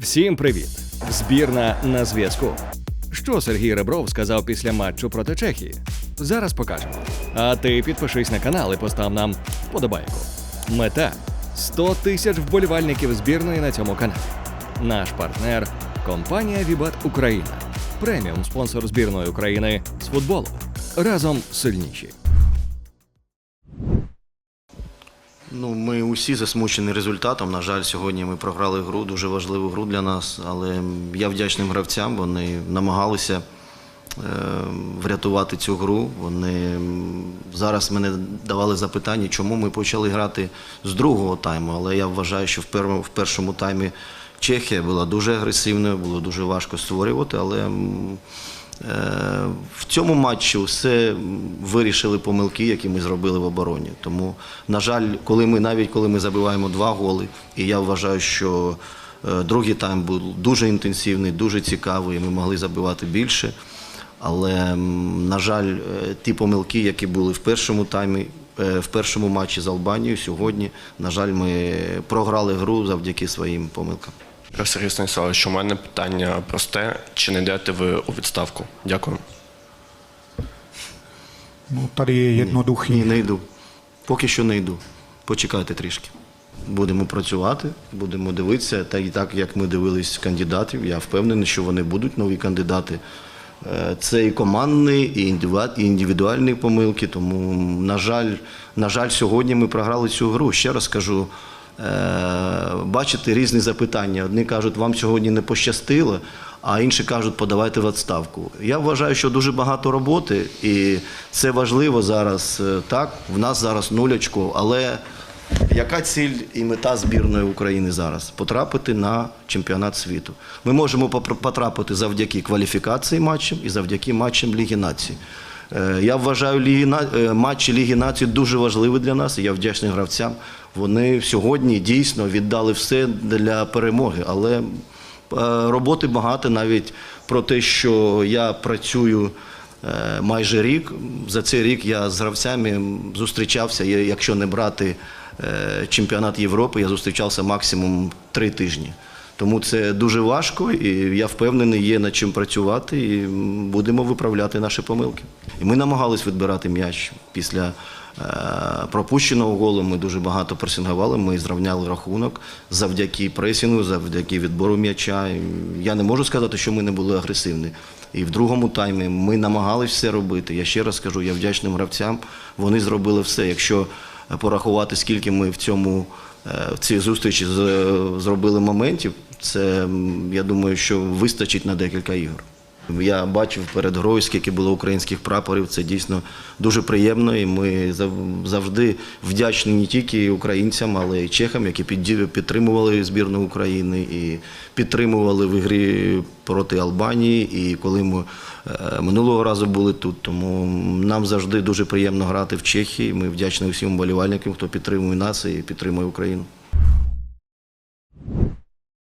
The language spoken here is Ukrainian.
Всім привіт! Збірна на зв'язку. Що Сергій Ребров сказав після матчу проти Чехії? Зараз покажемо. А ти підпишись на канал і постав нам вподобайку. Мета 100 тисяч вболівальників збірної на цьому каналі. Наш партнер компанія Вібат Україна, преміум спонсор збірної України з футболу. Разом сильніші. Ну, ми усі засмучені результатом. На жаль, сьогодні ми програли гру, дуже важливу гру для нас. Але я вдячним гравцям. Вони намагалися е, врятувати цю гру. Вони зараз мене давали запитання, чому ми почали грати з другого тайму. Але я вважаю, що в першому, в першому таймі Чехія була дуже агресивною, було дуже важко створювати, але. Е, В цьому матчі все вирішили помилки, які ми зробили в обороні. Тому, на жаль, коли ми навіть коли ми забиваємо два голи, і я вважаю, що е, другий тайм був дуже інтенсивний, дуже цікавий, ми могли забивати більше. Але, на жаль, е, ті помилки, які були в першому таймі, в першому матчі з Албанією, сьогодні, на жаль, ми програли гру завдяки своїм помилкам. Сергій Станіславович, у мене питання просте: чи не йдете ви у відставку? Дякую. Ну, tady je jednoduchý. Ні, не йду. Поки що не йду. Почекайте трішки. Будемо працювати, будемо дивитися. Та і так, як ми дивились кандидатів, я впевнений, що вони будуть нові кандидати. Е, Це і командні, і індивідуальні помилки. Тому, на жаль, на жаль, сьогодні ми програли цю гру. Ще раз кажу, е, бачите різні запитання. Одні кажуть, вам сьогодні не пощастило, а інші кажуть, подавайте в відставку. Я вважаю, що дуже багато роботи, і це важливо зараз. Е, Так, в нас зараз нуль очков, але яка ціль і мета збірної України зараз? Потрапити на чемпіонат світу. Ми можемо потрапити завдяки кваліфікації матчам і завдяки матчам Ліги націй. Е, Я вважаю Ліги е, матчі Ліги націй дуже важливі для нас. Я вдячний гравцям. Вони сьогодні дійсно віддали все для перемоги. Але е, роботи багато навіть про те, що я працюю майже рік. За цей рік я з гравцями зустрічався, якщо не брати чемпіонат Європи, я зустрічався максимум три тижні. Тому це дуже важко, і я впевнений, є над чим працювати, і будемо виправляти наші помилки. І ми намагались відбирати м'яч після е, пропущеного голу. Ми дуже багато пресингували. Ми зрівняли рахунок завдяки пресінгу, завдяки відбору м'яча. Я не можу сказати, що ми не були агресивні. І в другому таймі ми намагались все робити. Я ще раз скажу, я вдячним гравцям. Вони зробили все. Якщо порахувати, скільки ми в цьому е, в цій зустрічі зробили моментів, це я думаю, що вистачить на декілька ігор. Я бачив перед грою, скільки було українських прапорів. Це дійсно дуже приємно. І ми зав- завжди вдячні не тільки українцям, але й чехам, які підтримували збірну України і підтримували в ігрі проти Албанії. І коли ми е, минулого разу були тут, тому нам завжди дуже приємно грати в Чехії. Ми вдячні усім вболівальникам, хто підтримує нас і підтримує Україну.